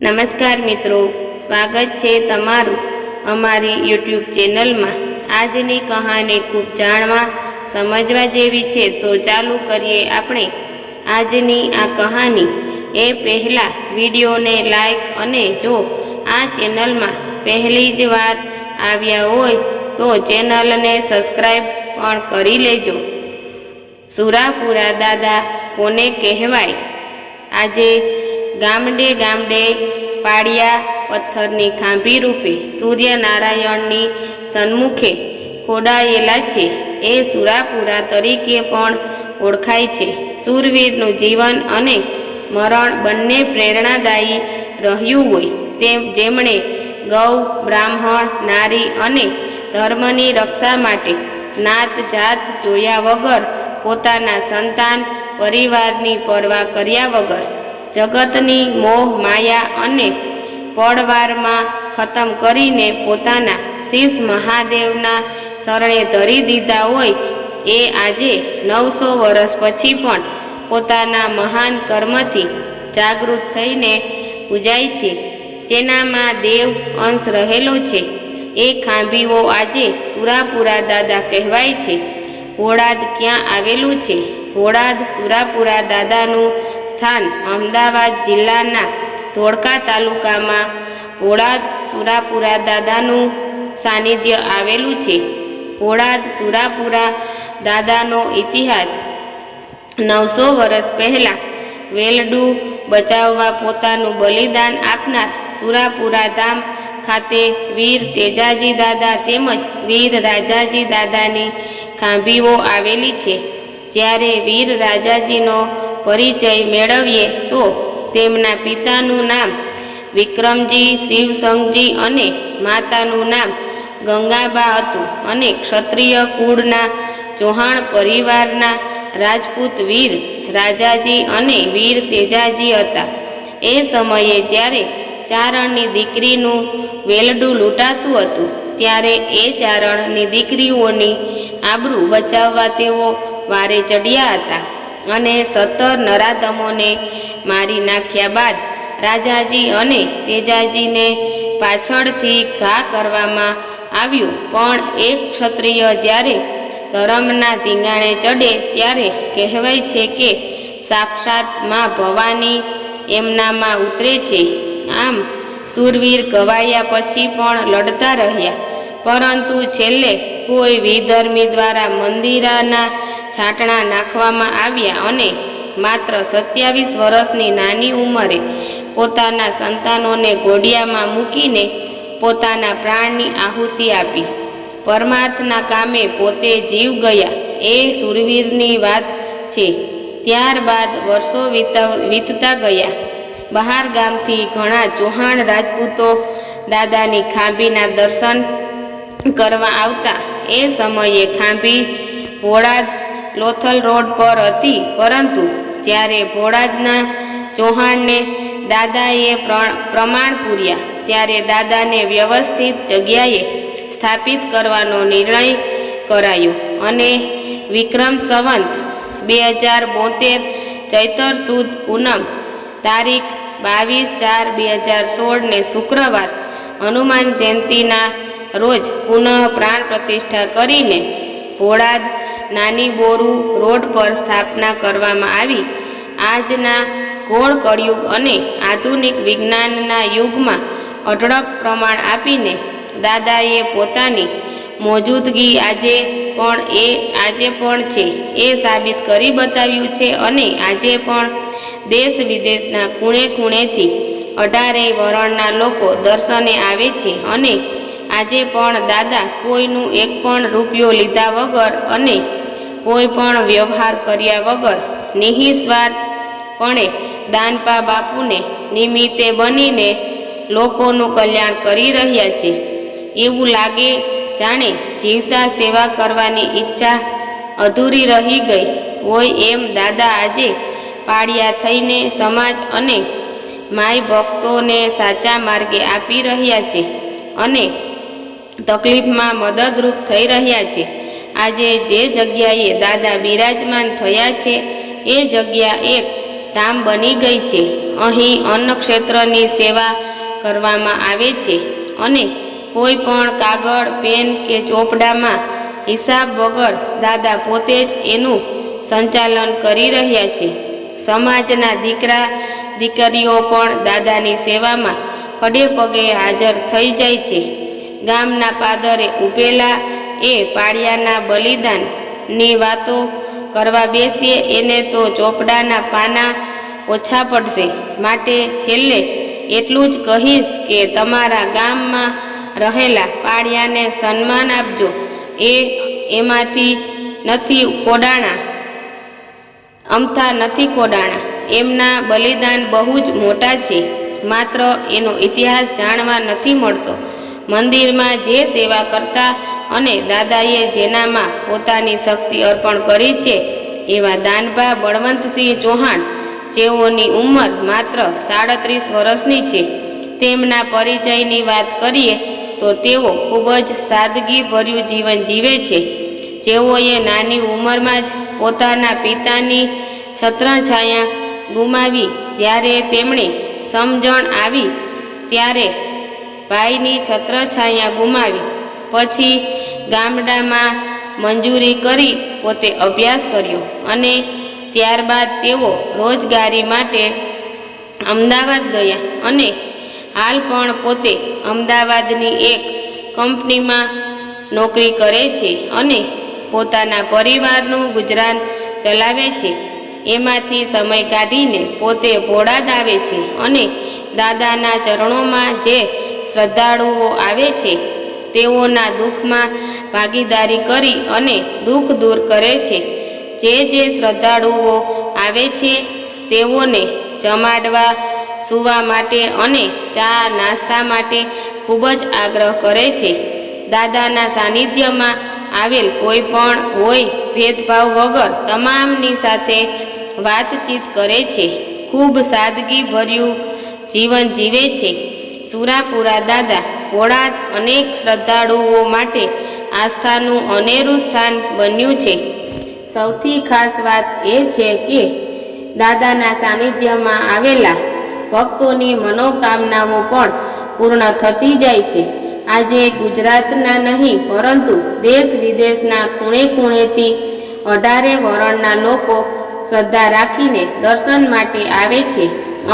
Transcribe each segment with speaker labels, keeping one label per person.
Speaker 1: નમસ્કાર મિત્રો, સ્વાગત છે તમારું અમારી યુટ્યુબ ચેનલમાં. આજની કહાની ખૂબ જાણવા, સમજવા જેવી છે, તો ચાલુ કરીએ આપણે. આજની આ કહાની એ પહેલાં વિડીયોને લાઈક અને જો આ ચેનલમાં પહેલી જ વાર આવ્યા હોય, તો ચેનલને સબસ્ક્રાઈબ પણ કરી લેજો. સુરાપુરા દાદા કોને કહેવાય? આજે ગામડે ગામડે પાડિયા પથ્થરની ખાંભી રૂપે સૂર્યનારાયણની સન્મુખે ખોડાયેલા છે. એ સુરાપુરા તરીકે પણ ઓળખાય છે. સુરવીરનું જીવન અને મરણ બંને પ્રેરણાદાયી રહ્યું હોય તેમ જેમણે ગૌ, બ્રાહ્મણ, નારી અને ધર્મની રક્ષા માટે નાત જાત જોયા વગર પોતાના સંતાન પરિવારની પરવા કર્યા વગર જગતની મોહ, માયા અને પળવારમાં ખતમ કરીને પોતાના શીશ મહાદેવના શરણે ધરી દીધા હોય, એ આજે નવસો વર્ષ પછી પણ પોતાના મહાન કર્મથી જાગૃત થઈને પૂજાય છે. જેનામાં દેવ અંશ રહેલો છે. એ ખાંભીઓ આજે સુરાપુરા દાદા કહેવાય છે. ભોળાદ ક્યાં આવેલું છે? ભોળાદ સુરાપુરા દાદાનું સ્થાન અમદાવાદ જિલ્લાના ધોળકા તાલુકામાં પોળાદ સુરાપુરા દાદાનું સાનિધ્ય આવેલું છે. પોળાદ સુરાપુરા દાદાનો ઇતિહાસ નવસો વર્ષ પહેલાં વેલડું બચાવવા પોતાનું બલિદાન આપનાર સુરાપુરા ધામ ખાતે વીર તેજાજી દાદા તેમજ વીર રાજાજી દાદાની ખાંભીઓ આવેલી છે. જ્યારે વીર રાજાજીનો પરિચય મેળવીએ તો તેમના પિતાનું નામ વિક્રમજી, શિવસંગજી અને માતાનું નામ ગંગાબા હતું અને ક્ષત્રિય કુળના ચૌહાણ પરિવારના રાજપૂત વીર રાજાજી અને વીર તેજાજી હતા. એ સમયે જ્યારે ચારણની દીકરીનું વેલડું લૂંટાતું હતું, ત્યારે એ ચારણની દીકરીઓની આબરૂ બચાવવા તેઓ વારે ચડ્યા હતા. અને સત્તર નરાધમોને મારી નાખ્યા બાદ રાજાજી અને તેજાજીને પાછળથી ઘા કરવામાં આવ્યું. પણ એક ક્ષત્રિય જ્યારે ધરમના ધીંગાણે ચડે ત્યારે કહેવાય છે કે, સાક્ષાતમાં ભવાની એમનામાં ઉતરે છે. આમ સુરવીર ગવાયા પછી પણ લડતા રહ્યા. પરંતુ છેલ્લે કોઈ વિધર્મી દ્વારા મંદિરાના છાંટણા નાખવામાં આવ્યા અને માત્ર સત્યાવીસ વર્ષની નાની ઉંમરે પોતાના સંતાનોને ઘોડિયામાં મૂકીને પોતાના પ્રાણની આહુતિ આપી. પરમાર્થના કામે પોતે જીવ ગયા એ સુરવીરની વાત છે. ત્યારબાદ વર્ષો વીતા વીતતા ગયા. બહાર ગામથી ઘણા ચૌહાણ રાજપૂતો દાદાની ખાંભીના દર્શન કરવા આવતા. એ સમયે ખાંભી ભોળાદ લોથલ રોડ પર હતી. પરંતુ જ્યારે ભોળાદના ચૌહાણને દાદાએ પ્રમાણ પૂર્યા, ત્યારે દાદાને વ્યવસ્થિત જગ્યાએ સ્થાપિત કરવાનો નિર્ણય કરાયો અને વિક્રમ સંવંત બે હજાર બોતેર ચૈતર સુદ પૂનમ તારીખ બાવીસ ચાર બે હજાર સોળને શુક્રવાર હનુમાન જયંતિના રોજ પુનઃ પ્રાણ પ્રતિષ્ઠા કરીને ભોળાદ નાની બોરુ રોડ પર સ્થાપના કરવામાં આવી. આજના ગોળ કળયુગ અને આધુનિક વિજ્ઞાનના યુગમાં અઢળક પ્રમાણ આપીને દાદાએ પોતાની મોજૂદગી આજે પણ એ, આજે પણ છે એ સાબિત કરી બતાવ્યું છે અને આજે પણ દેશ વિદેશના ખૂણે ખૂણેથી અઢારેય વરણના લોકો દર્શને આવે છે અને આજે પણ દાદા કોઈનું એક પણ રૂપિયો લીધા વગર અને કોઈ પણ વ્યવહાર કર્યા વગર નિઃસ્વાર્થપણે દાનપા બાપુને નિમિત્તે બનીને લોકોનું કલ્યાણ કરી રહ્યા છે. એવું લાગે જાણે જીવતા સેવા કરવાની ઈચ્છા અધૂરી રહી ગઈ હોય એમ દાદા આજે પાળિયા થઈને સમાજ અને માય ભક્તોને સાચા માર્ગે આપી રહ્યા છે અને તકલીફમાં મદદરૂપ થઈ રહ્યા છે. આજે જે જગ્યાએ દાદા બિરાજમાન થયા છે, એ જગ્યા એક ધામ બની ગઈ છે. અહીં અન્ન ક્ષેત્રની સેવા કરવામાં આવે છે અને કોઈ પણ કાગળ, પેન કે ચોપડામાં હિસાબ વગર દાદા પોતે જ એનું સંચાલન કરી રહ્યા છે. સમાજના દીકરા, દીકરીઓ પણ દાદાની સેવામાં ખડે પગે હાજર થઈ જાય છે. ગામના પાદરે ઉભેલા એ પાળિયાના બલિદાનની વાતો કરવા બેસીએ, એને તો ચોપડાના પાના ઓછા પડશે. માટે છેલ્લે એટલું જ કહીશ કે તમારા ગામમાં રહેલા પાળિયાને સન્માન આપજો. એ એમાંથી નથી કોડાણા અમથા નથી કોડાણા એમના બલિદાન બહુ જ મોટા છે. માત્ર એનો ઇતિહાસ જાણવા નથી મળતો. મંદિરમાં જે સેવા કરતા અને દાદાએ જેનામાં પોતાની શક્તિ અર્પણ કરી છે, એવા દાનભા બળવંતસિંહ ચૌહાણ, જેઓની ઉંમર માત્ર સાડત્રીસ વર્ષની છે, તેમના પરિચયની વાત કરીએ તો તેઓ ખૂબ જ સાદગીભર્યું જીવન જીવે છે. જેઓએ નાની ઉંમરમાં જ પોતાના પિતાની છત્રછાયા ગુમાવી, જ્યારે તેમણે સમજણ આવી, ત્યારે ભાઈની છત્રછાયા ગુમાવી. પછી ગામડામાં મંજૂરી કરી પોતે અભ્યાસ કર્યો અને ત્યારબાદ તેઓ રોજગારી માટે અમદાવાદ ગયા અને હાલ પણ પોતે અમદાવાદની એક કંપનીમાં નોકરી કરે છે અને પોતાના પરિવારનું ગુજરાન ચલાવે છે. એમાંથી સમય કાઢીને પોતે ભોળાદ આવે છે અને દાદાના ચરણોમાં જે શ્રદ્ધાળુઓ આવે છે, તેઓના દુઃખમાં ભાગીદારી કરી અને દુઃખ દૂર કરે છે. જે જે શ્રદ્ધાળુઓ આવે છે, તેઓને જમાડવા, સૂવા માટે અને ચા નાસ્તા માટે ખૂબ જ આગ્રહ કરે છે. દાદાના સાનિધ્યમાં આવેલ કોઈ પણ હોય ભેદભાવ વગર તમામની સાથે વાતચીત કરે છે. ખૂબ સાદગી ભર્યું જીવન જીવે છે. સુરાપુરા દાદા ભોળાદ અનેક શ્રદ્ધાળુઓ માટે આસ્થાનું અનેરું સ્થાન બન્યું છે. સૌથી ખાસ વાત એ છે કે દાદાના સાનિધ્યમાં આવેલા ભક્તોની મનોકામનાઓ પણ પૂર્ણ થતી જાય છે. આજે ગુજરાતના નહીં, પરંતુ દેશ વિદેશના ખૂણે ખૂણેથી અઢારે વરણના લોકો શ્રદ્ધા રાખીને દર્શન માટે આવે છે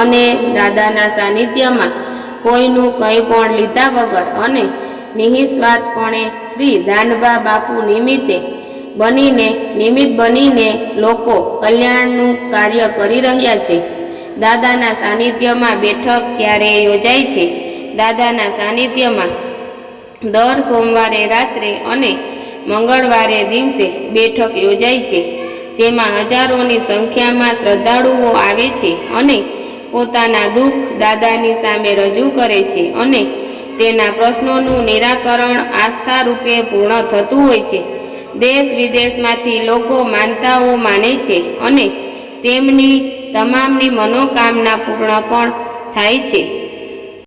Speaker 1: અને દાદાના સાનિધ્યમાં કોઈનું કંઈ પણ લીધા વગર અને નિઃસ્વાર્થપણે શ્રી દાનબા બાપુ નિમિત્તે બનીને, નિમિત્ત બનીને લોકો કલ્યાણનું કાર્ય કરી રહ્યા છે. દાદાના સાનિધ્યમાં બેઠક ક્યારે યોજાય છે? દાદાના સાનિધ્યમાં દર સોમવારે રાત્રે અને મંગળવારે દિવસે બેઠક યોજાય છે, જેમાં હજારોની સંખ્યામાં શ્રદ્ધાળુઓ આવે છે અને પોતાના દુઃખ દાદાની સામે રજૂ કરે છે અને તેના પ્રશ્નોનું નિરાકરણ આસ્થા રૂપે પૂર્ણ થતું હોય છે. દેશ વિદેશમાંથી લોકો માનતાઓ માને છે અને તેમની તમામની મનોકામના પૂર્ણ પણ થાય છે.